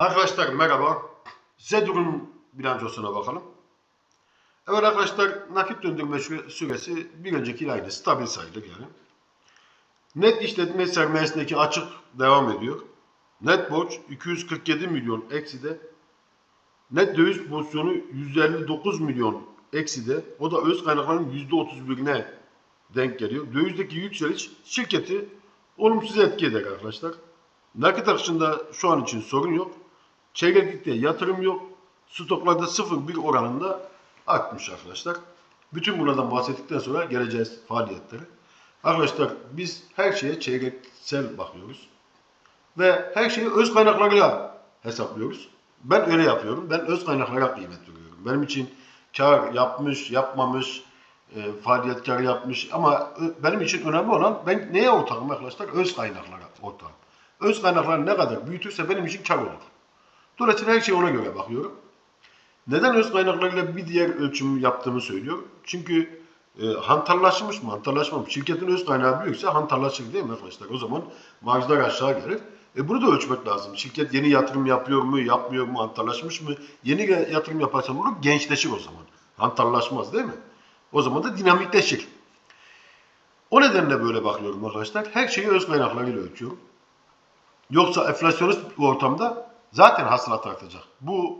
Arkadaşlar merhaba. Zedur'un bilançosuna bakalım. Evet arkadaşlar nakit döndürme süre- süresi bir önceki aynı stabil sayılır yani. Net işletme sermayesindeki açık devam ediyor. Net borç 247 milyon ekside. Net döviz pozisyonu 159 milyon ekside. O da öz kaynakların %31'ine denk geliyor. Dövizdeki yükseliş şirketi olumsuz etki eder arkadaşlar. Nakit akışında şu an için sorun yok. Çeyreklikte yatırım yok. Stoklarda 0,1 oranında artmış arkadaşlar. Bütün bunlardan bahsettikten sonra geleceğiz faaliyetlere. Arkadaşlar biz her şeye çeyreksel bakıyoruz. Ve her şeyi öz kaynaklarıyla hesaplıyoruz. Ben öyle yapıyorum. Ben öz kaynaklara kıymet veriyorum. Benim için kar yapmış, yapmamış, e, faaliyet yapmış ama benim için önemli olan ben neye ortağım arkadaşlar? Öz kaynaklara ortağım. Öz kaynaklar ne kadar büyütürse benim için kar olur. Dolayısıyla her şeye ona göre bakıyorum. Neden öz kaynaklarıyla bir diğer ölçüm yaptığımı söylüyorum. Çünkü e, hantallaşmış mı, hantallaşmamış. Şirketin öz kaynağı büyükse hantallaşır değil mi arkadaşlar? O zaman marjlar aşağı gelir. E bunu da ölçmek lazım. Şirket yeni yatırım yapıyor mu, yapmıyor mu, hantallaşmış mı? Yeni yatırım yaparsa olur, gençleşir o zaman. Hantallaşmaz değil mi? O zaman da dinamikleşir. O nedenle böyle bakıyorum arkadaşlar. Her şeyi öz kaynaklarıyla ölçüyorum. Yoksa enflasyonist bir ortamda zaten hasılat artacak. Bu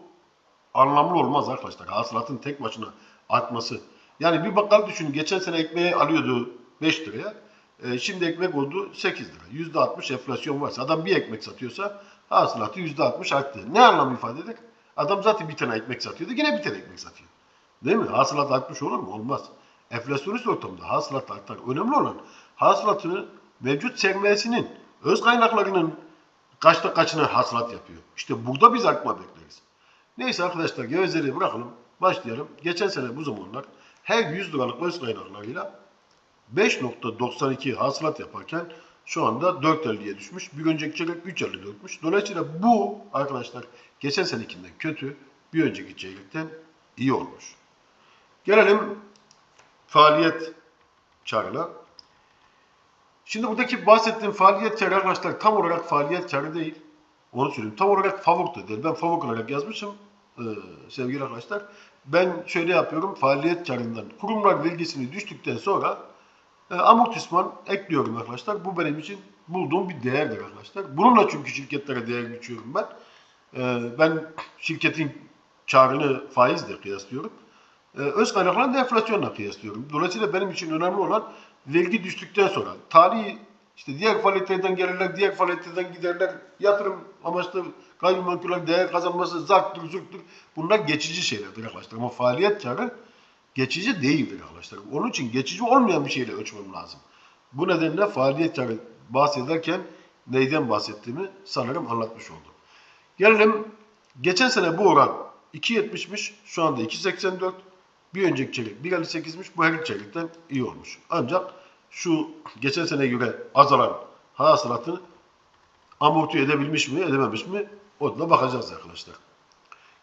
anlamlı olmaz arkadaşlar. Hasılatın tek başına artması. Yani bir bakkal düşünün. Geçen sene ekmeği alıyordu 5 liraya. E, şimdi ekmek oldu 8 lira. %60 enflasyon varsa adam bir ekmek satıyorsa hasılatı %60 arttı. Ne anlam ifade eder? Adam zaten bir tane ekmek satıyordu. Yine bir tane ekmek satıyor. Değil mi? Hasılat artmış olur mu? Olmaz. Enflasyonist ortamda hasılat artar. Önemli olan hasılatını mevcut sermayesinin, öz kaynaklarının kaçta kaçına hasılat yapıyor. İşte burada biz artma bekleriz. Neyse arkadaşlar gevezeliği bırakalım. Başlayalım. Geçen sene bu zamanlar her 100 liralık öz kaynaklarıyla 5.92 hasılat yaparken şu anda 4.50'ye düşmüş. Bir önceki çeyrek 3.54'müş. Dolayısıyla bu arkadaşlar geçen senekinden kötü, bir önceki çeyrekten iyi olmuş. Gelelim faaliyet karına. Şimdi buradaki bahsettiğim faaliyet karı arkadaşlar tam olarak faaliyet karı değil. Onu söyleyeyim. Tam olarak favuk da değil. Ben favuk olarak yazmışım ee, sevgili arkadaşlar. Ben şöyle yapıyorum. Faaliyet karından kurumlar vergisini düştükten sonra e, amortisman ekliyorum arkadaşlar. Bu benim için bulduğum bir değerdir arkadaşlar. Bununla çünkü şirketlere değer biçiyorum ben. Ee, ben şirketin karını faizle kıyaslıyorum. Ee, öz kaynaklarını da enflasyonla kıyaslıyorum. Dolayısıyla benim için önemli olan vergi düştükten sonra tarihi işte diğer faaliyetlerden gelirler, diğer faaliyetlerden giderler, yatırım amaçlı gayrimenkuller değer kazanması, zarttır, zurttur. Bunlar geçici şeylerdir arkadaşlar. Ama faaliyet karı geçici değildir arkadaşlar. Onun için geçici olmayan bir şeyle ölçmem lazım. Bu nedenle faaliyet karı bahsederken neyden bahsettiğimi sanırım anlatmış oldum. Gelelim geçen sene bu oran 2.70'miş. Şu anda 2.84. Bir önceki çeyrek 1.58'miş. Bu her çeyrekten iyi olmuş. Ancak şu geçen sene göre azalan hasılatı amorti edebilmiş mi edememiş mi o da bakacağız arkadaşlar.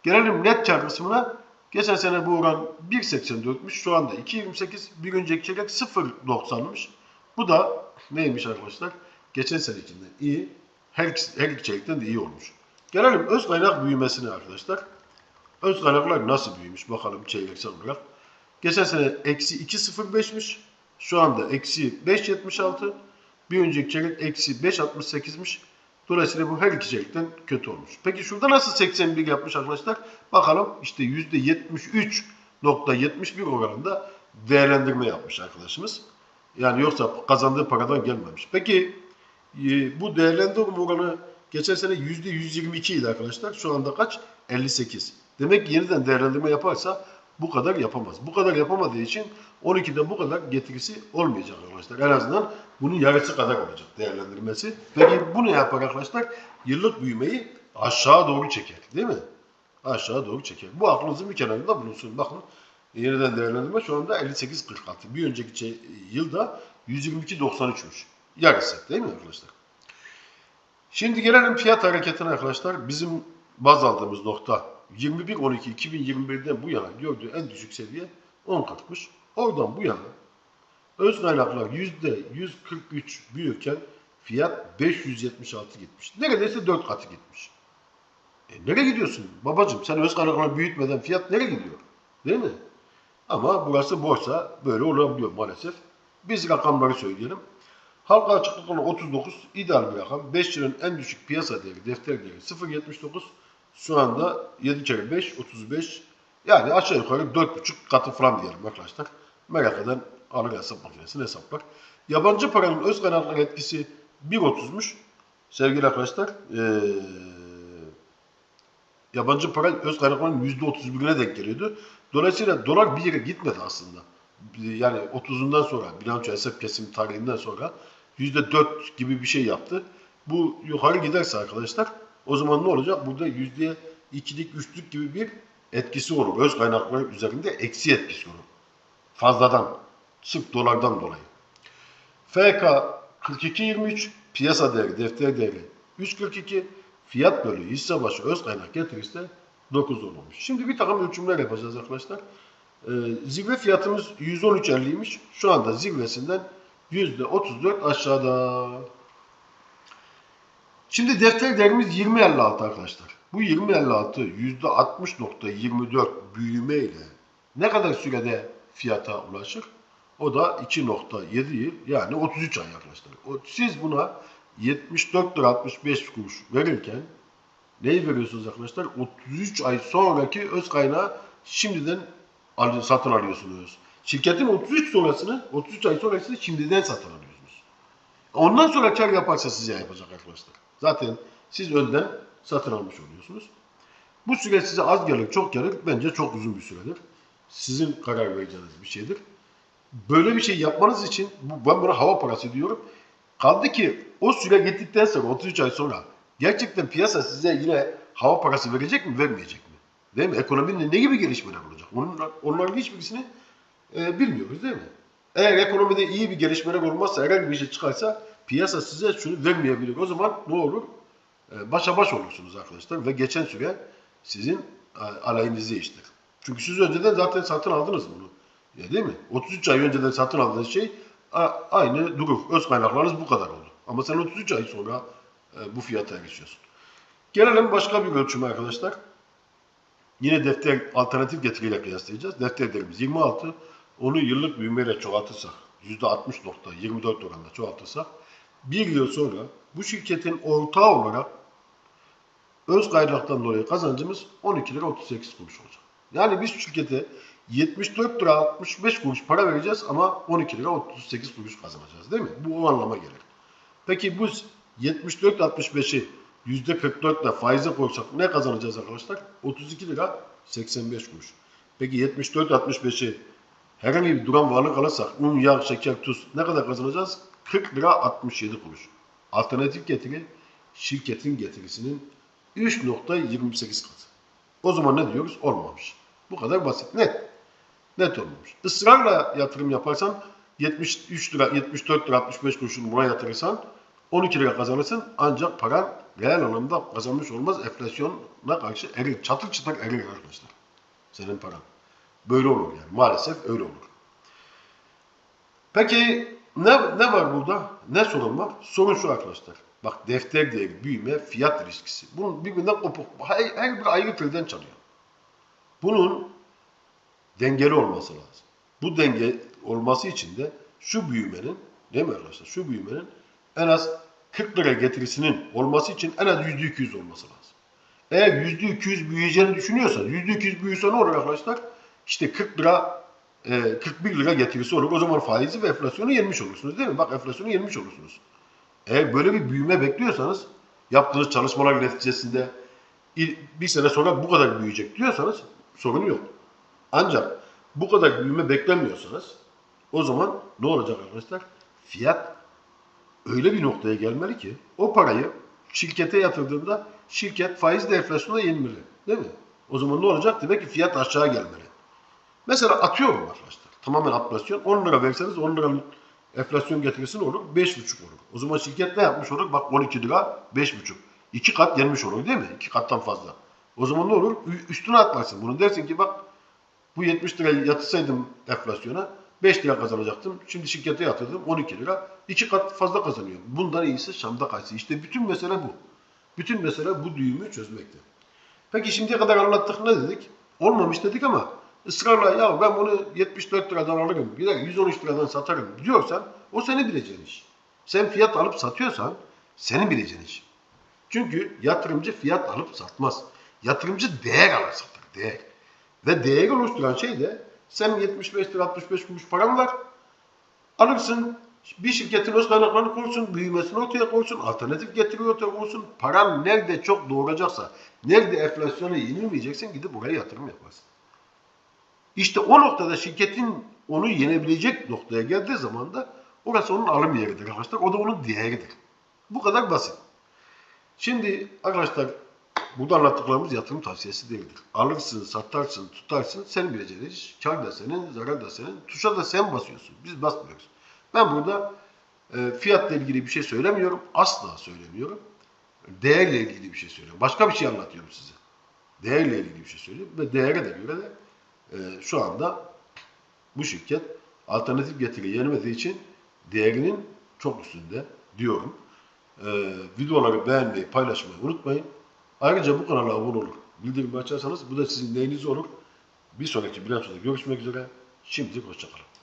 Gelelim net kar kısmına. Geçen sene bu oran 1.84'müş. Şu anda 2.28. Bir önceki çeyrek 0.90'mış. Bu da neymiş arkadaşlar? Geçen senekinden iyi. Her, her iki çeyrekten de iyi olmuş. Gelelim öz kaynak büyümesine arkadaşlar. Öz kaynaklar nasıl büyümüş bakalım çeyreksel olarak. Geçen sene eksi 2.05'miş. Şu anda eksi 5.76. Bir önceki çeyrek eksi 5.68'miş. Dolayısıyla bu her iki çeyrekten kötü olmuş. Peki şurada nasıl 81 yapmış arkadaşlar? Bakalım işte %73.71 oranında değerlendirme yapmış arkadaşımız. Yani yoksa kazandığı paradan gelmemiş. Peki e, bu değerlendirme oranı geçen sene %122 idi arkadaşlar. Şu anda kaç? 58. Demek ki yeniden değerlendirme yaparsa bu kadar yapamaz. Bu kadar yapamadığı için 12'de bu kadar getirisi olmayacak arkadaşlar. En azından bunun yarısı kadar olacak değerlendirmesi. Peki bu ne yapar arkadaşlar? Yıllık büyümeyi aşağı doğru çeker. Değil mi? Aşağı doğru çeker. Bu aklınızın bir kenarında bulunsun. Bakın yeniden değerlendirme şu anda 58.46. Bir önceki şey- yılda 122.93'müş. Yarısı değil mi arkadaşlar? Şimdi gelelim fiyat hareketine arkadaşlar. Bizim baz aldığımız nokta 21.12.2021'den bu yana gördüğü en düşük seviye 10.40'mış. Oradan bu yana öz kaynaklar %143 büyürken fiyat 576 gitmiş. Neredeyse 4 katı gitmiş. E, nereye gidiyorsun babacım? Sen öz kaynaklarını büyütmeden fiyat nereye gidiyor? Değil mi? Ama burası borsa böyle olabiliyor maalesef. Biz rakamları söyleyelim. Halka açıklık olan 39 ideal bir rakam. 5 yılın en düşük piyasa değeri, defter değeri 0.79. Şu anda 7 kere 5, 35. Yani aşağı yukarı 4.5 katı falan diyelim arkadaşlar. Merak eden alır hesap makinesini hesaplar. Yabancı paranın öz kaynakları etkisi 1.30'muş. Sevgili arkadaşlar, ee, yabancı para öz kaynaklarının %31'ine denk geliyordu. Dolayısıyla dolar bir yere gitmedi aslında. Yani 30'undan sonra, bilanço hesap kesim tarihinden sonra %4 gibi bir şey yaptı. Bu yukarı giderse arkadaşlar o zaman ne olacak? Burada %2'lik, 3'lük gibi bir etkisi olur. Öz kaynakları üzerinde eksi etkisi olur. Fazladan, sırf dolardan dolayı. FK 42.23 piyasa değeri, defter değeri 3.42 fiyat bölü hisse başı öz kaynak getirisi de 9 olmuş. Şimdi bir takım ölçümler yapacağız arkadaşlar. Ee, zirve fiyatımız 113.50'ymiş. Şu anda zirvesinden %34 aşağıda. Şimdi defter değerimiz 20.56 arkadaşlar. Bu 20.56 %60.24 büyüme ile ne kadar sürede fiyata ulaşır? O da 2.7 yıl yani 33 ay arkadaşlar. Siz buna 74 lira 65 kuruş verirken neyi veriyorsunuz arkadaşlar? 33 ay sonraki öz kaynağı şimdiden satın alıyorsunuz. Şirketin 33 sonrasını, 33 ay sonrasını şimdiden satın alıyorsunuz. Ondan sonra kar yaparsa size yapacak arkadaşlar. Zaten siz önden satın almış oluyorsunuz. Bu süre size az gelir, çok gelir. Bence çok uzun bir süredir. Sizin karar vereceğiniz bir şeydir. Böyle bir şey yapmanız için ben buna hava parası diyorum. Kaldı ki o süre gittikten sonra 33 ay sonra gerçekten piyasa size yine hava parası verecek mi vermeyecek mi? Değil mi? Ekonominin ne gibi gelişmeler olacak? Onun, onların hiçbirisini e, bilmiyoruz değil mi? Eğer ekonomide iyi bir gelişmeler olmazsa, herhangi bir şey çıkarsa piyasa size şunu vermeyebilir. O zaman ne olur? E, başa baş olursunuz arkadaşlar ve geçen süre sizin e, aleyhinize işler. Çünkü siz önceden zaten satın aldınız bunu. Ya değil mi? 33 ay önceden satın aldığınız şey aynı durur. Öz kaynaklarınız bu kadar oldu. Ama sen 33 ay sonra e, bu fiyata erişiyorsun. Gelelim başka bir ölçüme arkadaşlar. Yine defter alternatif getiriyle kıyaslayacağız. Defter değerimiz 26. Onu yıllık büyümeyle çoğaltırsak, %60.24 oranında çoğaltırsak, bir yıl sonra bu şirketin ortağı olarak öz kaynaktan dolayı kazancımız 12 lira 38 kuruş olacak. Yani biz şirkete 74 lira 65 kuruş para vereceğiz ama 12 lira 38 kuruş kazanacağız değil mi? Bu o anlama gelir. Peki bu 74 65'i %44 ile faize koysak ne kazanacağız arkadaşlar? 32 lira 85 kuruş. Peki 74 65'i herhangi bir duran varlık alırsak un, yağ, şeker, tuz ne kadar kazanacağız? 40 lira 67 kuruş. Alternatif getiri şirketin getirisinin 3.28 katı. O zaman ne diyoruz? Olmamış. Bu kadar basit. Net. Net olmamış. Israrla yatırım yaparsan 73 lira, 74 lira, 65 kuruşunu buna yatırırsan 12 lira kazanırsın ancak paran reel anlamda kazanmış olmaz. Enflasyona karşı erir. Çatır çatır erir arkadaşlar. Senin paran. Böyle olur yani. Maalesef öyle olur. Peki ne, ne var burada? Ne sorun var? Sorun şu arkadaşlar. Bak defter değeri, büyüme, fiyat riskisi. Bunun birbirinden kopuk. Her, her bir ayrı telden çalıyor. Bunun dengeli olması lazım. Bu denge olması için de şu büyümenin, değil mi arkadaşlar? Şu büyümenin en az 40 lira getirisinin olması için en az %200 olması lazım. Eğer %200 büyüyeceğini düşünüyorsanız, %200 büyüse ne olur arkadaşlar? İşte 40 lira, e, 41 lira getirisi olur. O zaman faizi ve enflasyonu yenmiş olursunuz değil mi? Bak enflasyonu yenmiş olursunuz. Eğer böyle bir büyüme bekliyorsanız, yaptığınız çalışmalar neticesinde bir sene sonra bu kadar büyüyecek diyorsanız sorun yok. Ancak bu kadar büyüme beklemiyorsanız o zaman ne olacak arkadaşlar? Fiyat öyle bir noktaya gelmeli ki o parayı şirkete yatırdığında şirket faizle enflasyona yenmeli. Değil mi? O zaman ne olacak? Demek ki fiyat aşağı gelmeli. Mesela atıyorum arkadaşlar. Tamamen enflasyon. 10 lira verseniz 10 liranın enflasyon getirisi ne olur? 5,5 olur. O zaman şirket ne yapmış olur? Bak 12 lira 5,5. 2 kat yenmiş olur değil mi? 2 kattan fazla. O zaman ne olur? Üstüne atlarsın. Bunu dersin ki bak bu 70 lirayı yatırsaydım enflasyona 5 lira kazanacaktım. Şimdi şirkete yatırdım 12 lira. 2 kat fazla kazanıyorum. Bundan iyisi Şam'da kaçsın. İşte bütün mesele bu. Bütün mesele bu düğümü çözmekte. Peki şimdiye kadar anlattık ne dedik? Olmamış dedik ama ısrarla ya ben bunu 74 liradan alırım, bir de 113 liradan satarım diyorsan o senin bileceğin iş. Sen fiyat alıp satıyorsan senin bileceğin iş. Çünkü yatırımcı fiyat alıp satmaz. Yatırımcı değer alır satar, değer. Ve değeri oluşturan şey de sen 75 lira 65 kuruş paran var. Alırsın bir şirketin öz kaynaklarını koysun, büyümesini ortaya koysun, alternatif getiriyor ortaya koysun. Paran nerede çok doğuracaksa, nerede enflasyona yenilmeyeceksin gidip oraya yatırım yaparsın. İşte o noktada şirketin onu yenebilecek noktaya geldiği zaman da orası onun alım yeridir arkadaşlar. O da onun değeridir. Bu kadar basit. Şimdi arkadaşlar burada anlattıklarımız yatırım tavsiyesi değildir. Alırsın, satarsın, tutarsın senin bileceğin iş. Kar da senin, zarar da senin. Tuşa da sen basıyorsun. Biz basmıyoruz. Ben burada e, fiyatla ilgili bir şey söylemiyorum. Asla söylemiyorum. Değerle ilgili bir şey söylüyorum. Başka bir şey anlatıyorum size. Değerle ilgili bir şey söylüyorum. Ve değere de göre de e, şu anda bu şirket alternatif getiri yenemediği için değerinin çok üstünde diyorum. E, videoları beğenmeyi, paylaşmayı unutmayın. Ayrıca bu kanala abone olur. Bildirimi açarsanız bu da sizin neyiniz olur. Bir sonraki bilançoda görüşmek üzere. Şimdilik hoşçakalın.